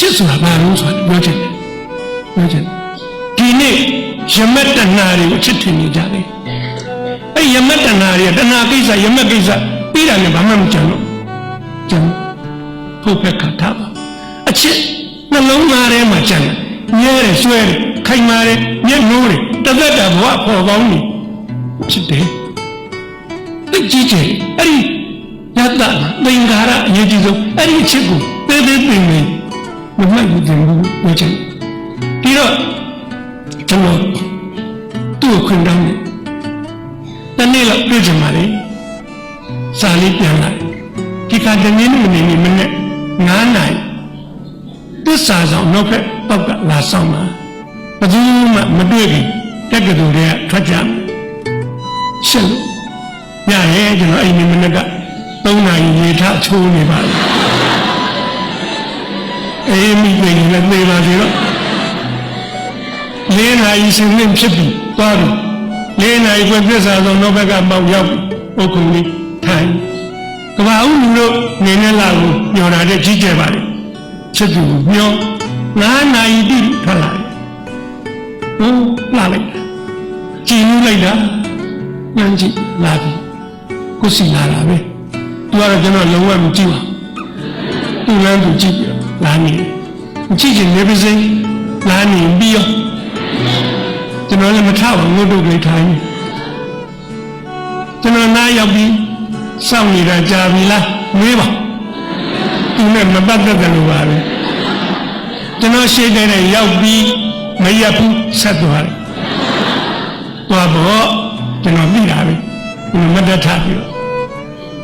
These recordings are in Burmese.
ချစ်ဆိုတာဘာလို့ဆိုတာပြောချင်တယ်ပြောချင်တယ်ဒီနေ့ယမက်တဏှာတွေကိုအချစ်ထင်နေကြတယ်အဲ့ယမက်တဏှာတွေကတဏှာကိစ္စယမက်ကိစ္စပြီးတာနဲ့ဘာမှမကြံတော့ကြံဟုတ်ပဲခါထားပါအချစ်နှလုံးသားထဲမှာကြံတယ်ညဲတယ်ဆွဲတယ်ခိုင်မာတယ်မျက်နှိုးတယ်တစ်သက်တာဘဝပေါ်ပေါင်းနေချစ်တယ်သိကြည့်ချင်အဲ့ဒီယတ္တသင်္ခါရအရေးကြီးဆုံးအဲ့ဒီအချစ်ကိုသေသေးပင်ပင် မမှတ်ယူတင်ဘူးပြောချင်ဒီတော့ကျွန်တော်သူ့ကိုခွင့်တောင်းတယ်တနေ့လောက်တွေ့ကြပါလေစာလေးပြန်လာဒီကတနေ့နေ့နေနေမနဲ့9နိုင်သစ္စာဆောင်နောက်ဖက်ပောက်ကလာဆောင်လာဘယ်သူမှမတွေ့ဘူးတက်ကတူတွေကထွက်ကြရှင်းလို့ညရဲကျွန်တော်အိမ်နေမနဲ့က3နာရီရေထချိုးနေပါလေ အေးမိနေလည်းနေပါသေးတော့လေးနာရီစင်းနေဖြစ်ပြီသွားပြီလေးနာရီခွဲပြစ္ဆာဆုံးနောက်ဘက်ကပေါက်ရောက်ပုတ်ခုံလေးထိုင်ကဘာဦးလူတို့နေနေလာကိုညော်တာတဲ့ကြီးကျယ်ပါလေချစ်သူကိုမျောငါးနာရီတိထွက်လာတယ်ဟိုလာလိုက်တာကြည်နူးလိုက်တာညံကြည့်လာပြီကိုစီလာတာပဲသူကတော့ကျွန်တော်လုံးဝမကြည့်ပါသူလမ်းသူကြည့်ပြီးတော့ လာနေတယ်မကြည့်ချင်နေပါစေလာနေပြီးရောကျွန်တော်လည်းမထပါဘူးငုတ်တုတ်လေးထိုင်နေကျွန်တော်နားရောက်ပြီးစောင့်နေတာကြာပြီလားမေးပါသူနဲ့မပတ်သက်တယ်လို့ပါပဲကျွန်တော်ရှေ့တဲ့နဲ့ရောက်ပြီးမရက်ဘူးဆက်သွားတယ်သွားတော့ကျွန်တော်မိတာပဲကျွန်တော်မတ်တက်ထားပြီးတော့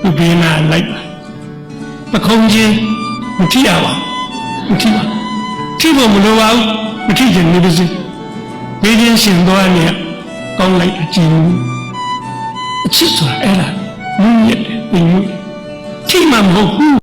သူဘေးနာလိုက်ပါပခုံးချင်းမထီရပါဘူး မထီပါဘူးထိဖို့မလိုပါဘူးမထိချင်နေပါစေဘေးချင်းရှင်သွားနေကောင်းလိုက်အကြည့်ဘူးအချစ်ဆိုတာအဲ့ဒါမြင့်မြတ်တယ်ပြင်မှုထိမှမဟုတ်ဘူး